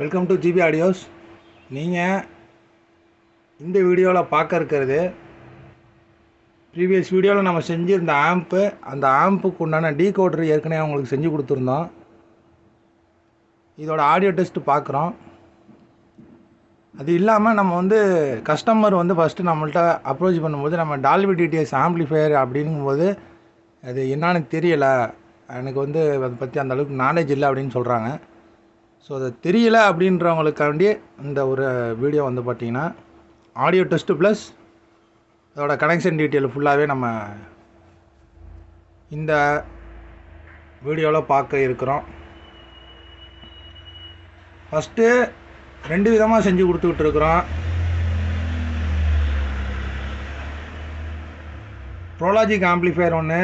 Welcome to GB audios நீங்கள் இந்த வீடியோவில் பார்க்க இருக்கிறது ப்ரீவியஸ் வீடியோவில் நம்ம செஞ்சுருந்த ஆம்ப்பு அந்த ஆம்புக்கு உண்டான டீ கோடர் ஏற்கனவே உங்களுக்கு செஞ்சு கொடுத்துருந்தோம். இதோட ஆடியோ டெஸ்ட் பார்க்குறோம். அது இல்லாமல் நம்ம வந்து கஸ்டமர் வந்து ஃபஸ்ட்டு நம்மள்ட்ட அப்ரோச் பண்ணும்போது நம்ம டால்பி டிடிஎஸ் ஆம்ப்ளிஃபையர் அப்படிங்கும்போது அது என்னன்னு தெரியலை. எனக்கு வந்து அதை பற்றி அந்தளவுக்கு நாலேஜ் இல்லை அப்படின்னு சொல்கிறாங்க ஸோ அது தெரியல அப்படின்றவங்களுக்காண்டி இந்த ஒரு வீடியோ வந்து பார்த்தீங்கன்னா ஆடியோ டெஸ்ட்டு ப்ளஸ் அதோட கனெக்ஷன் டீட்டெயில் ஃபுல்லாகவே நம்ம இந்த வீடியோவில் பார்க்க இருக்கிறோம். ஃபஸ்ட்டு ரெண்டு விதமாக செஞ்சு கொடுத்துக்கிட்டு இருக்கிறோம். ப்ரோலாஜிக் ஆம்ப்ளிஃபையர் ஒன்று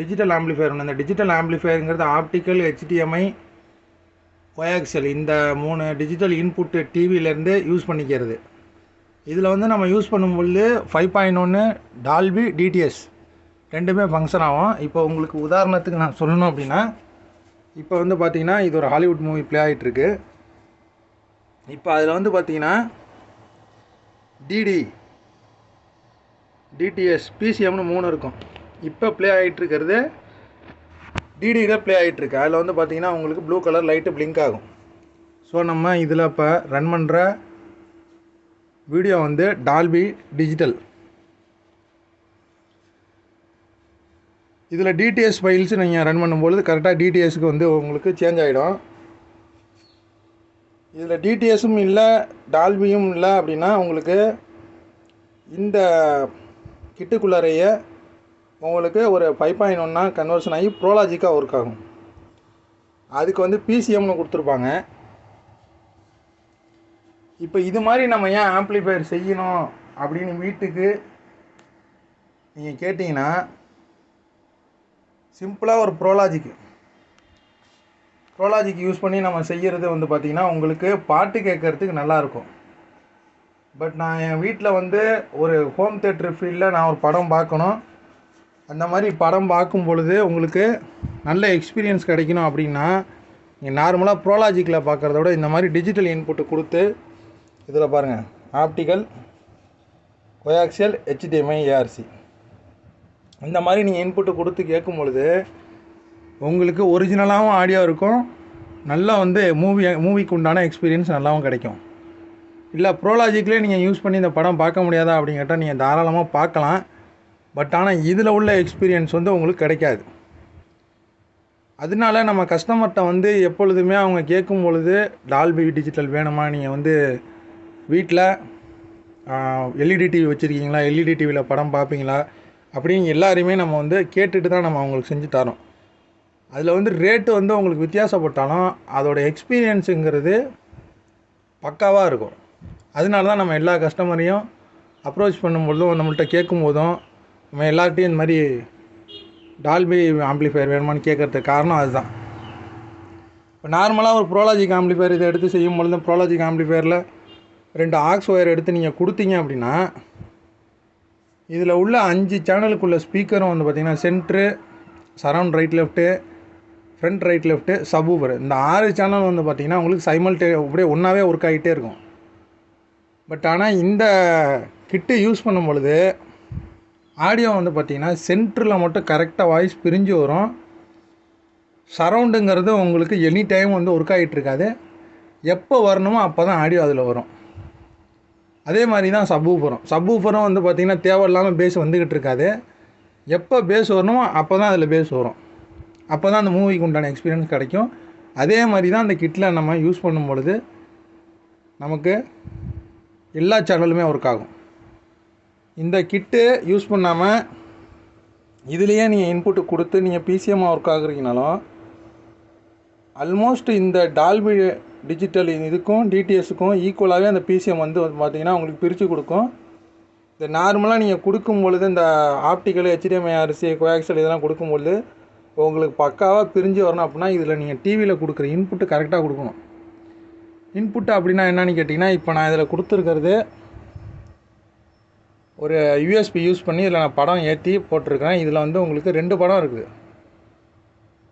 டிஜிட்டல் ஆம்ப்ளிஃபையர் ஒன்று இந்த டிஜிட்டல் ஆம்ப்ளிஃபையருங்கிறது ஆப்டிக்கல் ஹெச்டிஎம்ஐ ஒயாக்சல் இந்த மூணு டிஜிட்டல் இன்புட்டு டிவியிலேருந்து யூஸ் பண்ணிக்கிறது. இதில் வந்து நம்ம யூஸ் பண்ணும்பொழுது ஃபைவ் பாயிண்ட் ஒன்று டால்பி டிடிஎஸ் ரெண்டுமே ஃபங்க்ஷன் ஆகும். இப்போ உங்களுக்கு உதாரணத்துக்கு நான் சொல்லணும் அப்படின்னா இப்போ வந்து பார்த்தீங்கன்னா இது ஒரு ஹாலிவுட் மூவி ப்ளே ஆகிட்டுருக்கு இப்போ அதில் வந்து பார்த்தீங்கன்னா டிடி டிடிஎஸ் பிசிஎம்னு மூணு இருக்கும். இப்போ ப்ளே ஆகிட்டு இருக்கிறது டிடியில் ப்ளே ஆகிட்டுருக்கு அதில் வந்து பார்த்தீங்கன்னா உங்களுக்கு ப்ளூ கலர் லைட்டு பிளிங்க் ஆகும். ஸோ நம்ம இதில் இப்போ ரன் பண்ணுற வீடியோ வந்து டால்பி டிஜிட்டல் இதில் டிடிஎஸ் ஃபைல்ஸ் நீங்கள் ரன் பண்ணும்பொழுது கரெக்டாக டிடிஎஸ்க்கு வந்து உங்களுக்கு சேஞ்ச் ஆகிடும் இதில் டிடிஎஸும் இல்லை டால்பியும் இல்லை அப்படின்னா உங்களுக்கு இந்த கிட்டுக்குள்ளாரையே உங்களுக்கு ஒரு ஃபைவ் பாயிண்ட் ஒன்னா கன்வர்ஷன் ஆகி ப்ரோலாஜிக்காக ஒர்க் ஆகும். அதுக்கு வந்து பிசிஎம்னு கொடுத்துருப்பாங்க. இப்போ இது மாதிரி நம்ம ஏன் ஆம்ப்ளிஃபையர் செய்யணும் அப்படின்னு வீட்டுக்கு நீங்கள் கேட்டிங்கன்னா சிம்பிளாக ஒரு ப்ரோலாஜிக்கு ப்ரோலாஜிக் யூஸ் பண்ணி நம்ம செய்கிறது வந்து பார்த்திங்கன்னா உங்களுக்கு பாட்டு கேட்குறதுக்கு நல்லாயிருக்கும் பட் நான் என் வீட்டில் வந்து ஒரு ஹோம் தேட்டர் ஃபீல்டில் நான் ஒரு படம் பார்க்கணும். அந்த மாதிரி படம் பார்க்கும் பொழுது உங்களுக்கு நல்ல எக்ஸ்பீரியன்ஸ் கிடைக்கணும் அப்படின்னா நீங்கள் நார்மலாக ப்ரோலாஜிக்கில் பார்க்குறத விட இந்த மாதிரி டிஜிட்டல் இன்புட்டு கொடுத்து இதில் பாருங்கள் ஆப்டிக்கல் கொயாக்சியல் ஹெச்டிஎம்ஐ ஏஆர்சி இந்த மாதிரி நீங்கள் இன்புட்டு கொடுத்து கேட்கும் பொழுது உங்களுக்கு ஒரிஜினலாகவும் ஆடியோ இருக்கும். நல்லா வந்து மூவி மூவிக்கு உண்டான எக்ஸ்பீரியன்ஸ் நல்லாவும் கிடைக்கும். இல்லை ப்ரோலாஜிக்லேயே நீங்கள் யூஸ் பண்ணி இந்த படம் பார்க்க முடியாதா அப்படின்னு கேட்டால் நீங்கள் தாராளமாக பார்க்கலாம். பட் ஆனால் இதில் உள்ள எக்ஸ்பீரியன்ஸ் வந்து உங்களுக்கு கிடைக்காது. அதனால நம்ம கஸ்டமர்கிட்ட வந்து எப்பொழுதுமே அவங்க கேட்கும் பொழுது டால்பி டிஜிட்டல் வேணுமா? நீங்கள் வந்து வீட்டில் எல்இடி டிவி வச்சுருக்கீங்களா? எல்இடி டிவியில் படம் பார்ப்பீங்களா? அப்படின்னு எல்லாரையுமே நம்ம வந்து கேட்டுட்டு தான் நம்ம அவங்களுக்கு செஞ்சு தரோம். அதில் வந்து ரேட்டு வந்து உங்களுக்கு வித்தியாசப்பட்டாலும் அதோட எக்ஸ்பீரியன்ஸுங்கிறது பக்காவாக இருக்கும். அதனால தான் நம்ம எல்லா கஸ்டமரையும் அப்ரோச் பண்ணும்பொழுதும் நம்மள்ட்ட கேட்கும் போதும் நம்ம எல்லார்ட்டையும் இந்த மாதிரி டால்பி ஆம்ப்ளிஃபையர் வேணுமான்னு கேட்குறதுக்கு காரணம் அதுதான். இப்போ நார்மலாக ஒரு ப்ரோலாஜிக் ஆம்ப்ளிஃபையர் இதை எடுத்து செய்யும் பொழுது ப்ரோலாஜிக் ஆம்ப்ளிஃபையரில் ரெண்டு ஆக்ஸ் ஒயர் எடுத்து நீங்கள் கொடுத்தீங்க அப்படின்னா இதில் உள்ள அஞ்சு சேனலுக்குள்ள ஸ்பீக்கரும் வந்து பார்த்திங்கன்னா centre surround right left front right left subwoofer இந்த ஆறு சேனல் வந்து பார்த்திங்கன்னா உங்களுக்கு சைமல்டே அப்படியே ஒன்றாவே ஒர்க் ஆகிட்டே இருக்கும். பட் ஆனால் இந்த கிட்டு யூஸ் பண்ணும் பொழுது ஆடியோ வந்து பார்த்திங்கன்னா சென்டரில் மட்டும் கரெக்டாக வாய்ஸ் பிரிஞ்சு வரும். சரவுண்டுங்கிறது உங்களுக்கு எனி டைம் வந்து ஒர்க் ஆகிட்டு இருக்காது. எப்போ வரணுமோ அப்போ தான் ஆடியோ அதில் வரும். அதே மாதிரி தான் சப்வூஃபரும் சப்வூஃபரும் வந்து பார்த்திங்கன்னா தேவையில்லாமல் பேஸ் வந்துக்கிட்டு இருக்காது. எப்போ பேஸ் வரணுமோ அப்போ தான் அதில் பேஸ் வரும். அப்போ தான் அந்த மூவிக்கு உண்டான எக்ஸ்பீரியன்ஸ் கிடைக்கும். அதே மாதிரி தான் அந்த கிட்டில் நம்ம யூஸ் பண்ணும் பொழுது நமக்கு எல்லா சேனலுமே ஒர்க் ஆகும். இந்த கிட்டு யூஸ் பண்ணாமல் இதுலேயே நீங்கள் இன்புட்டு கொடுத்து நீங்கள் பிசிஎம்மாக ஒர்க் ஆகுறீங்கனாலும் ஆல்மோஸ்ட் இந்த டால்பி டிஜிட்டல் இதுக்கும் டிடிஎஸுக்கும் ஈக்குவலாகவே அந்த பிசிஎம் வந்து பார்த்தீங்கன்னா உங்களுக்கு பிரித்து கொடுக்கும். இந்த நார்மலாக நீங்கள் கொடுக்கும் பொழுது இந்த ஆப்டிக்கல் ஹெச்டிஎம்ஐ அரிசி கோஆக்சல் இதெல்லாம் கொடுக்கும் பொழுது உங்களுக்கு பக்காவாக பிரிஞ்சு வரணும் அப்படின்னா இதில் நீங்கள் டிவியில் கொடுக்குற இன்புட்டு கரெக்டாக கொடுக்கணும். இன்புட்டு அப்படின்னா என்னன்னு கேட்டிங்கன்னா இப்போ நான் இதில் கொடுத்துருக்கிறது ஒரு யூஎஸ்பி யூஸ் பண்ணி இதில் நான் படம் ஏற்றி போட்டிருக்கிறேன். இதில் வந்து உங்களுக்கு ரெண்டு படம் இருக்குது.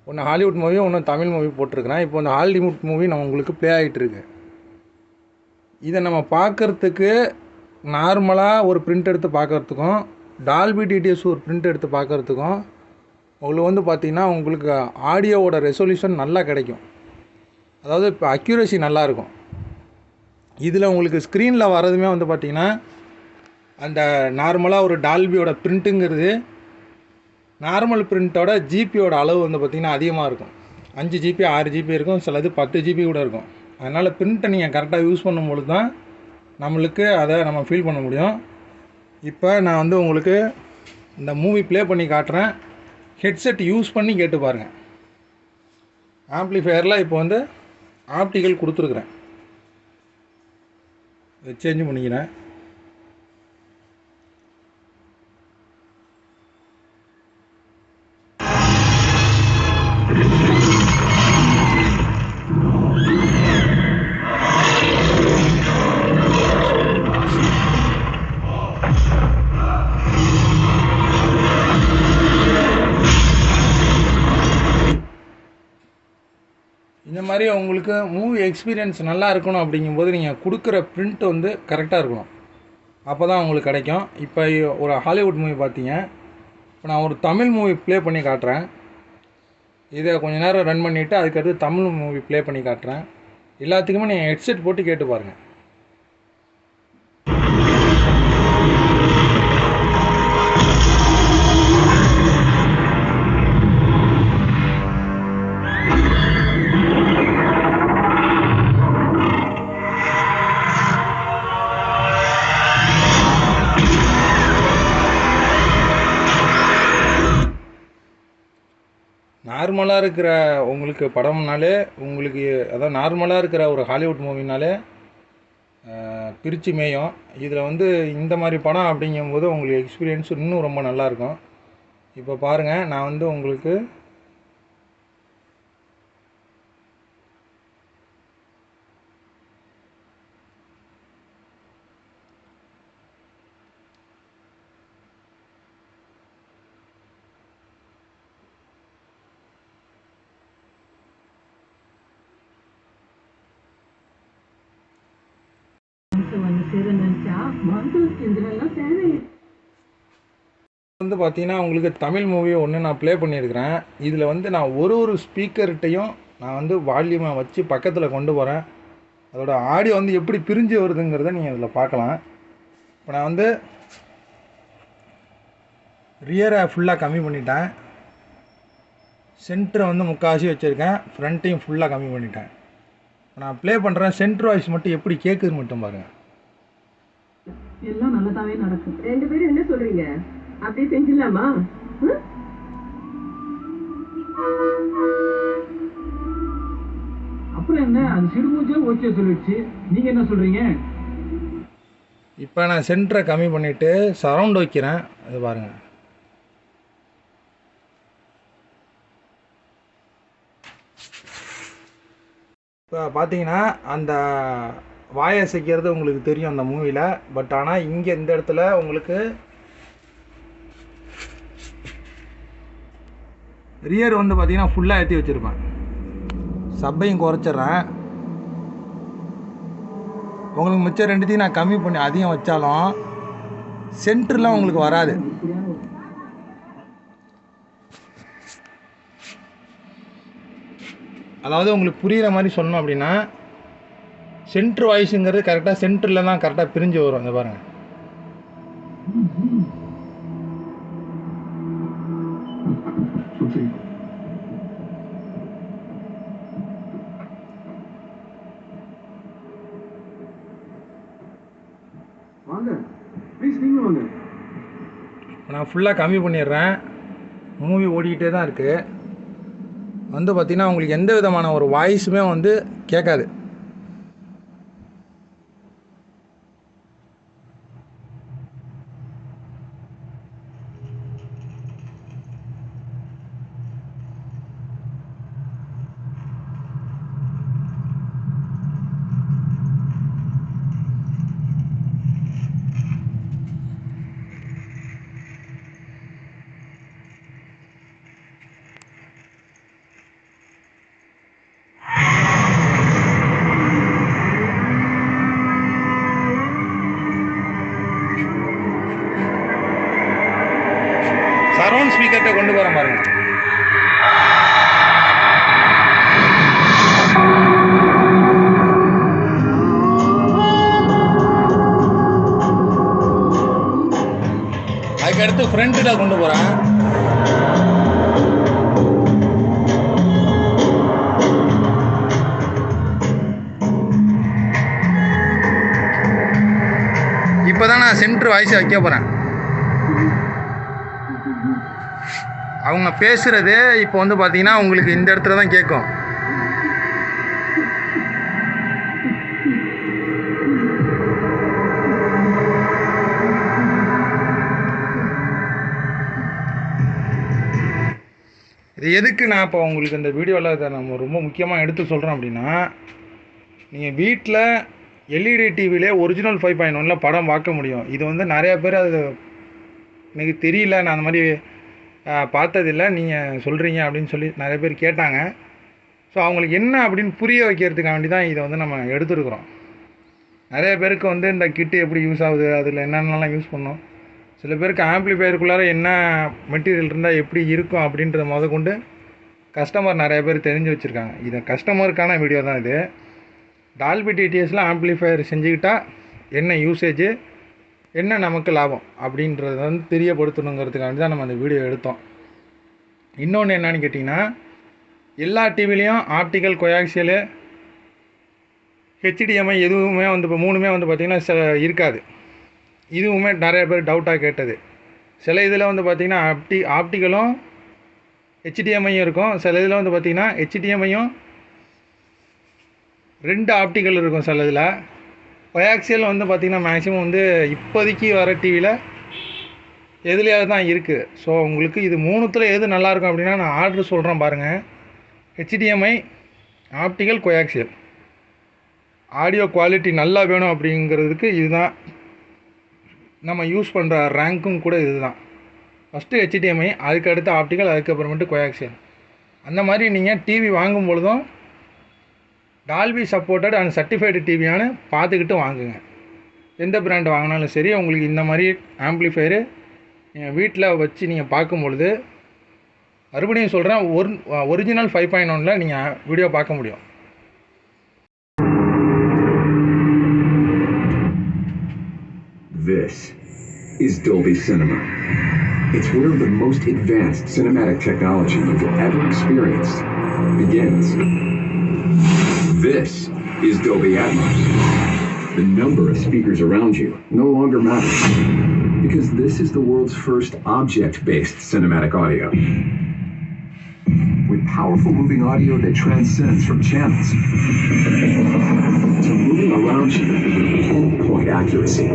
ஒன்று ஹாலிவுட் மூவி ஒன்று தமிழ் மூவி போட்டிருக்கிறேன். இப்போ இந்த ஹாலிவுட் மூவி நான் உங்களுக்கு ப்ளே ஆகிட்டுருக்கு இதை நம்ம பார்க்குறதுக்கு நார்மலாக ஒரு பிரிண்ட் எடுத்து பார்க்குறதுக்கும் டால்பி டிடிஎஸ் ஒரு பிரிண்ட் எடுத்து பார்க்குறதுக்கும் உங்களுக்கு வந்து பார்த்திங்கன்னா உங்களுக்கு ஆடியோவோட ரெசொல்யூஷன் நல்லா கிடைக்கும். அதாவது இப்போ அக்யூரசி நல்லாயிருக்கும் இதில் உங்களுக்கு ஸ்க்ரீனில் வர்றதுமே வந்து பார்த்திங்கன்னா அந்த நார்மலாக ஒரு டால்பியோட பிரிண்ட்டுங்கிறது நார்மல் பிரிண்ட்டோட ஜிபியோட அளவு வந்து பார்த்திங்கன்னா அதிகமாக இருக்கும். அஞ்சு ஜிபி ஆறு ஜிபி இருக்கும். சிலது பத்து ஜிபி கூட இருக்கும். அதனால் பிரிண்ட்டை நீங்கள் கரெக்டாக யூஸ் பண்ணும்பொழுது தான் நம்மளுக்கு அதை நம்ம ஃபீல் பண்ண முடியும். இப்போ நான் வந்து உங்களுக்கு இந்த மூவி ப்ளே பண்ணி காட்டுறேன். ஹெட்செட் யூஸ் பண்ணி கேட்டு பாருங்கள் ஆம்ப்ளிஃபையரில் இப்போ வந்து ஆப்டிக்கல் கொடுத்துருக்குறேன். சேஞ்ச் பண்ணிக்கிறேன். எக்ஸ்பீரியன்ஸ் நல்லா இருக்கணும் அப்படிங்கும்போது நீங்கள் கொடுக்குற ப்ரிண்ட் வந்து கரெக்டாக இருக்கணும். அப்போ தான் உங்களுக்கு கிடைக்கும். இப்போ ஒரு ஹாலிவுட் மூவி பார்த்தீங்க. இப்போ நான் ஒரு தமிழ் மூவி ப்ளே பண்ணி காட்டுறேன். இதை கொஞ்சம் நேரம் ரன் பண்ணிவிட்டு அதுக்கடுத்து தமிழ் மூவி ப்ளே பண்ணி காட்டுறேன். எல்லாத்துக்குமே நீங்கள் ஹெட்செட் போட்டு கேட்டு பாருங்கள் நார்மலாக இருக்கிற உங்களுக்கு படம்னாலே உங்களுக்கு அதான் நார்மலாக இருக்கிற ஒரு ஹாலிவுட் மூவினாலே பிரித்து மேயும். இதில் வந்து இந்த மாதிரி படம் அப்படிங்கும்போது உங்களுக்கு எக்ஸ்பீரியன்ஸ் இன்னும் ரொம்ப நல்லாயிருக்கும் இப்போ பாருங்கள் நான் வந்து உங்களுக்கு வந்து சேர மருத்துவ வந்து பார்த்தீங்கன்னா உங்களுக்கு தமிழ் மூவி ஒன்று நான் ப்ளே பண்ணியிருக்கிறேன். இதில் வந்து நான் ஒரு ஒரு ஸ்பீக்கர்கிட்டையும் நான் வந்து வால்யூமை வச்சு பக்கத்தில் கொண்டு போகிறேன் அதோட ஆடியோ வந்து எப்படி பிரிஞ்சு வருதுங்கிறத நீங்கள் இதில் பார்க்கலாம். இப்போ நான் வந்து ரியரை ஃபுல்லாக கம்மி பண்ணிட்டேன். சென்டரை வந்து முக்கால்வாசி வச்சுருக்கேன். ஃப்ரண்ட்டையும் ஃபுல்லாக கம்மி பண்ணிட்டேன். இப்போ நான் ப்ளே பண்ணுறேன் சென்ட்ரு வாய்ஸ் மட்டும் எப்படி கேட்குது மட்டும் பாருங்கள் எல்லாம் நல்லதாவே நடக்கும். ரெண்டு பேரும் என்ன சொல்றீங்க? அப்படியே செஞ்சிடலாமா? அப்புறம் என்ன? அது சிறுமூச்சே ஓகே சொல்லிடுச்சு. நீங்க என்ன சொல்றீங்க? இப்போ நான் சென்டரை கம்மி பண்ணிவிட்டு சரவுண்ட் வைக்கிறேன். அது பாருங்கள் இப்போ பார்த்தீங்கன்னா அந்த வாயசைக்கிறது உங்களுக்கு தெரியும் அந்த மூவியில் பட் ஆனால் இங்கே இந்த இடத்துல உங்களுக்கு ரியர் வந்து பார்த்தீங்கன்னா ஃபுல்லாக ஏற்றி வச்சுருப்பேன் சப்பையும் குறைச்சிட்றேன். உங்களுக்கு மிச்சம் ரெண்டுத்தையும் நான் கம்மி பண்ணி அதிகம் வச்சாலும் சென்டர்லாம் உங்களுக்கு வராது. அதாவது உங்களுக்கு புரிகிற மாதிரி சொன்னோம் அப்படின்னா சென்ட்ரு வாய்ஸுங்கிறது கரெக்டாக சென்டரில் தான் கரெக்டாக பிரிஞ்சு வரும் பாருங்கள் நீங்க வாங்க. நான் ஃபுல்லாக கம்மி பண்ணிடுறேன். மூவி ஓடிக்கிட்டே தான் இருக்குது வந்து பார்த்திங்கன்னா உங்களுக்கு எந்த விதமான ஒரு வாய்ஸுமே வந்து கேட்காது. சரௌண்ட் ஸ்பீக்கர்கிட்ட கொண்டு போகிறேன் பாருங்க. அதுக்கடுத்து ஃப்ரண்ட்டில் கொண்டு போகிறேன் இப்போ தான் நான் சென்ட்ரு வாய்ஸை வைக்க போகிறேன் அவங்க பேசுகிறது இப்போ வந்து பார்த்தீங்கன்னா உங்களுக்கு இந்த இடத்துல தான் கேட்கும். இது எதுக்கு நான் இப்போ உங்களுக்கு இந்த வீடியோவில் இதை நம்ம ரொம்ப முக்கியமாக எடுத்து சொல்கிறோம் அப்படின்னா நீங்கள் வீட்டில் எல்இடி டிவிலே ஒரிஜினல் ஃபைவ் பாயிண்ட் ஒனில் படம் பார்க்க முடியும். இது வந்து நிறையா பேர் அது எனக்கு தெரியல நான் அந்த மாதிரி பார்த்ததில்ல. நீங்கள் சொல்கிறீங்க அப்படின்னு சொல்லி நிறைய பேர் கேட்டாங்க. ஸோ அவங்களுக்கு என்ன அப்படின்னு புரிய வைக்கிறதுக்காக வேண்டி தான் இதை வந்து நம்ம எடுத்துருக்குறோம். நிறைய பேருக்கு வந்து இந்த கிட்டு எப்படி யூஸ் ஆகுது அதில் என்னென்னலாம் யூஸ் பண்ணோம். சில பேருக்கு ஆம்ப்ளிஃபயருக்குள்ளார என்ன மெட்டீரியல் இருந்தால் எப்படி இருக்கும் அப்படின்றத முத கொண்டு கஸ்டமர் நிறைய பேர் தெரிஞ்சு வச்சுருக்காங்க. இது கஸ்டமருக்கான வீடியோ தான் இது. டால்பி டிடிஎஸில் ஆம்ப்ளிஃபயர் செஞ்சுக்கிட்டால் என்ன யூசேஜு என்ன நமக்கு லாபம் அப்படின்றத வந்து தெரியப்படுத்தணுங்கிறதுக்காண்டி தான் நம்ம அந்த வீடியோ எடுத்தோம். இன்னொன்று என்னன்னு கேட்டிங்கன்னா எல்லா டிவிலையும் ஆப்டிக்கல் கொயாக்சியலு ஹெச்டிஎம்ஐ எதுவுமே வந்து இப்போ மூணுமே வந்து பார்த்திங்கன்னா சில இருக்காது. இதுவுமே நிறைய பேர் டவுட்டாக கேட்டது. சில இதில் வந்து பார்த்திங்கன்னா ஆப்டி ஆப்டிக்கலும் ஹெச்டிஎம்ஐயும் இருக்கும். சில இதில் வந்து பார்த்திங்கன்னா ஹெச்டிஎம்ஐயும் ரெண்டு ஆப்டிக்கல் இருக்கும் சில இதில். ஒயாக்சியல் வந்து பார்த்திங்கன்னா மேக்ஸிமம் வந்து இப்போதைக்கு வர டிவியில் எதுலையாவது தான் இருக்குது ஸோ உங்களுக்கு இது மூணுத்தில் எது நல்லாயிருக்கும் அப்படின்னா நான் ஆர்டர் சொல்கிறேன் பாருங்கள் HDMI optical coaxial audio quality நல்லா வேணும் அப்படிங்கிறதுக்கு இதுதான். நம்ம யூஸ் பண்ணுற ரேங்க்கும் கூட இதுதான். ஃபஸ்ட்டு ஹெச்டிஎம்ஐ அதுக்கு அடுத்து ஆப்டிக்கல் அதுக்கப்புறமேட்டு கொயாக்சியல் அந்த மாதிரி நீங்கள் டிவி வாங்கும் பொழுதும் டால்பி சப்போர்ட்டட் அண்ட் சர்டிஃபைடு டிவியானு பார்த்துக்கிட்டு வாங்குங்க எந்த பிராண்ட் வாங்கினாலும் சரி உங்களுக்கு இந்த மாதிரி ஆம்ப்ளிஃபையரு நீங்கள் வீட்டில் வச்சு நீங்கள் பார்க்கும் பொழுது மறுபடியும் சொல்கிறேன் ஒரு ஒரிஜினல் ஃபைவ் பாயிண்ட் ஒனில் நீங்கள் வீடியோ பார்க்க முடியும் This is Dolby Cinema. It's where the most advanced cinematic technology you've ever experienced begins. This is Dolby Atmos. The number of speakers around you no longer matters because this is the world's first object-based cinematic audio. With powerful moving audio that transcends from channels to moving around you with pinpoint accuracy.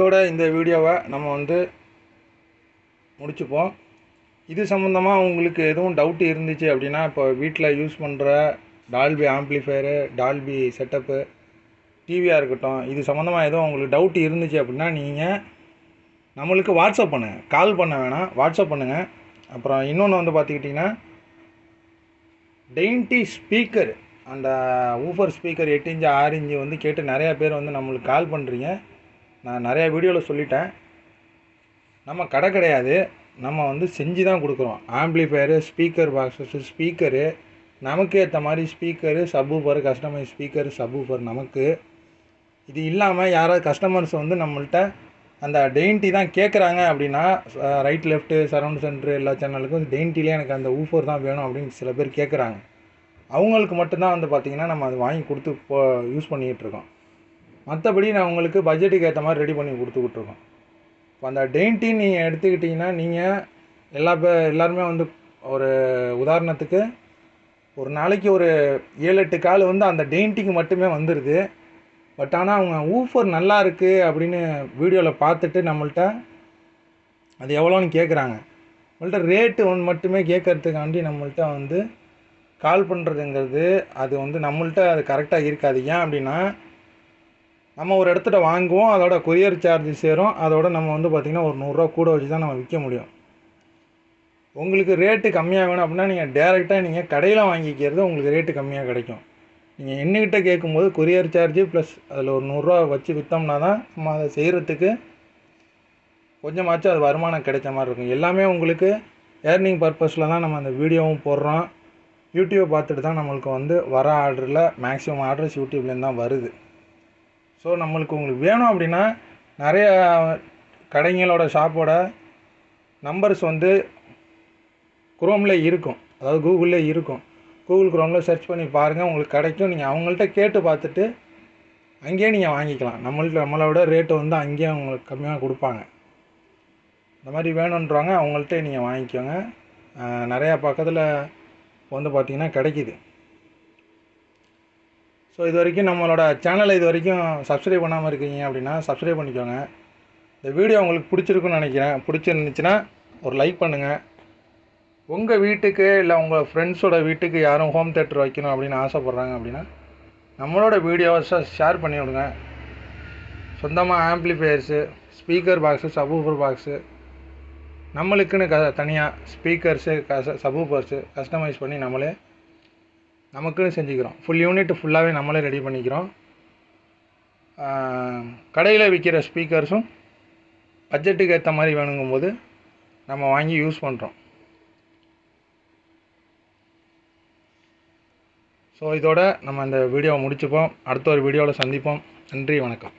இதோட இந்த வீடியோவை நம்ம வந்து முடிச்சுப்போம். இது சம்மந்தமாக உங்களுக்கு எதுவும் doubt இருந்துச்சு அப்படின்னா இப்போ வீட்டில் யூஸ் பண்ணுற டால்பி ஆம்ப்ளிஃபையரு டால்பி செட்டப்பு டிவியாக இருக்கட்டும் இது சம்மந்தமாக எதுவும் உங்களுக்கு டவுட் இருந்துச்சு அப்படின்னா நீங்கள் நம்மளுக்கு வாட்ஸ்அப் பண்ணுங்கள் கால் பண்ண வேணாம். வாட்ஸ்அப் பண்ணுங்கள் அப்புறம் இன்னொன்று வந்து பார்த்துக்கிட்டிங்கன்னா டெயின்டி ஸ்பீக்கர் அந்த ஊஃபர் ஸ்பீக்கர் எட்டு இன்ச்சு ஆறு இன்ச்சு வந்து கேட்டு நிறையா பேர் வந்து நம்மளுக்கு கால் பண்ணுறீங்க நான் நிறையா வீடியோவில் சொல்லிட்டேன். நம்ம கடை கிடையாது. நம்ம வந்து செஞ்சு தான் கொடுக்குறோம். ஆம்ப்ளிஃபயரு ஸ்பீக்கர் பாக்ஸஸ் ஸ்பீக்கரு நமக்கு ஏற்ற மாதிரி speaker subwoofer customise speaker subwoofer நமக்கு. இது இல்லாமல் யாராவது கஸ்டமர்ஸ் வந்து நம்மள்ட்ட அந்த டெயின்டி தான் கேட்குறாங்க அப்படின்னா ரைட் லெஃப்ட்டு சரௌண்ட் சென்ட்ரு எல்லா சேனலுக்கும் டெயின்ட்டிலே எனக்கு அந்த ஊஃபர் தான் வேணும் அப்படின்னு சில பேர் கேட்குறாங்க அவங்களுக்கு மட்டும்தான் வந்து பார்த்திங்கன்னா நம்ம அது வாங்கி கொடுத்து யூஸ் பண்ணிகிட்ருக்கோம் இருக்கோம். மற்றபடி நான் உங்களுக்கு பட்ஜெட்டுக்கு ஏற்ற மாதிரி ரெடி பண்ணி கொடுத்துக்கிட்ருக்கோம் இப்போ அந்த டெயின்ட்டின்னு நீங்கள் எடுத்துக்கிட்டிங்கன்னா நீங்கள் எல்லா பே எல்லாருமே வந்து ஒரு உதாரணத்துக்கு ஒரு நாளைக்கு ஒரு ஏழு எட்டு கால் வந்து அந்த டெயின்ட்டிக்கு மட்டுமே வந்துடுது பட் ஆனால் அவங்க ஊஃபர் நல்லா இருக்குது அப்படின்னு வீடியோவில் பார்த்துட்டு நம்மள்ட்ட அது எவ்வளோன்னு கேட்குறாங்க நம்மள்ட்ட ரேட்டு ஒன்று மட்டுமே கேட்கறதுக்காண்டி நம்மள்ட்ட வந்து கால் பண்ணுறதுங்கிறது அது வந்து நம்மள்ட்ட அது கரெக்டாக இருக்காது. ஏன் அப்படின்னா நம்ம ஒரு இடத்துல வாங்குவோம் அதோட கொரியர் சார்ஜ் சேரும். அதோட நம்ம வந்து பார்த்திங்கன்னா ஒரு நூறுரூவா கூட வச்சு தான் நம்ம விற்க முடியும். உங்களுக்கு ரேட்டு கம்மியாக வேணும் அப்படின்னா நீங்கள் டேரெக்டாக நீங்கள் கடையில் வாங்கிக்கிறது உங்களுக்கு ரேட்டு கம்மியாக கிடைக்கும். நீங்கள் என்னக்கிட்ட கேட்கும்போது கொரியர் சார்ஜு ப்ளஸ் அதில் ஒரு நூறுரூவா வச்சு விற்றோம்னா தான் நம்ம அதை செய்கிறதுக்கு கொஞ்சமாச்சும் அது வருமானம் கிடைச்ச மாதிரி இருக்கும். எல்லாமே உங்களுக்கு ஏர்னிங் பர்பஸில் தான் நம்ம அந்த வீடியோவும் போடுறோம். யூடியூப் பார்த்துட்டு தான் நம்மளுக்கு வந்து வர ஆர்டரில் மேக்ஸிமம் ஆர்டர்ஸ் யூடியூப்லேருந்து தான் வருது. ஸோ நம்மளுக்கு உங்களுக்கு வேணும் அப்படின்னா நிறைய கடைங்களோட ஷாப்போட நம்பர்ஸ் வந்து குரோமில் இருக்கும். அதாவது கூகுளில் இருக்கும். கூகுள் குரோமில் சர்ச் பண்ணி பாருங்கள் உங்களுக்கு கிடைக்கும். நீங்கள் அவங்கள்ட்ட கேட்டு பார்த்துட்டு அங்கேயே நீங்கள் வாங்கிக்கலாம். நம்மள்ட்ட நம்மளோட ரேட்டு வந்து அங்கேயே உங்களுக்கு கம்மியாக கொடுப்பாங்க. இந்த மாதிரி வேணுன்றவங்க அவங்கள்ட்ட நீங்கள் வாங்கிக்கோங்க. நிறையா பக்கத்தில் வந்து பார்த்திங்கன்னா கிடைக்கிது. ஸோ இது வரைக்கும் நம்மளோட சேனலை இது வரைக்கும் சப்ஸ்கிரைப் பண்ணாமல் இருக்கீங்க அப்படின்னா சப்ஸ்கிரைப் பண்ணிக்கோங்க. இந்த வீடியோ உங்களுக்கு பிடிச்சிருக்குன்னு நினைக்கிறேன். பிடிச்சிருந்துச்சுன்னா ஒரு லைக் பண்ணுங்கள் உங்கள் வீட்டுக்கு இல்லை உங்கள் ஃப்ரெண்ட்ஸோட வீட்டுக்கு யாரும் ஹோம் தேட்டர் வைக்கணும் அப்படின்னு ஆசைப்பட்றாங்க அப்படின்னா நம்மளோட வீடியோஸை ஷேர் பண்ணி விடுங்க. சொந்தமாக amplifiers speaker box subwoofer box நம்மளுக்குன்னு க தனியாக ஸ்பீக்கர்ஸு கச சபூஃபர்ஸு கஸ்டமைஸ் பண்ணி நம்மளே நமக்குன்னு செஞ்சுக்கிறோம். ஃபுல் யூனிட் ஃபுல்லாகவே நம்மளே ரெடி பண்ணிக்கிறோம். கடையில் விற்கிற ஸ்பீக்கர்ஸும் பட்ஜெட்டுக்கு ஏற்ற மாதிரி வேணுங்கும்போது நம்ம வாங்கி யூஸ் பண்ணுறோம் ஸோ இதோட நம்ம இந்த வீடியோவை முடிச்சுப்போம். அடுத்த ஒரு வீடியோவில் சந்திப்போம். நன்றி வணக்கம்.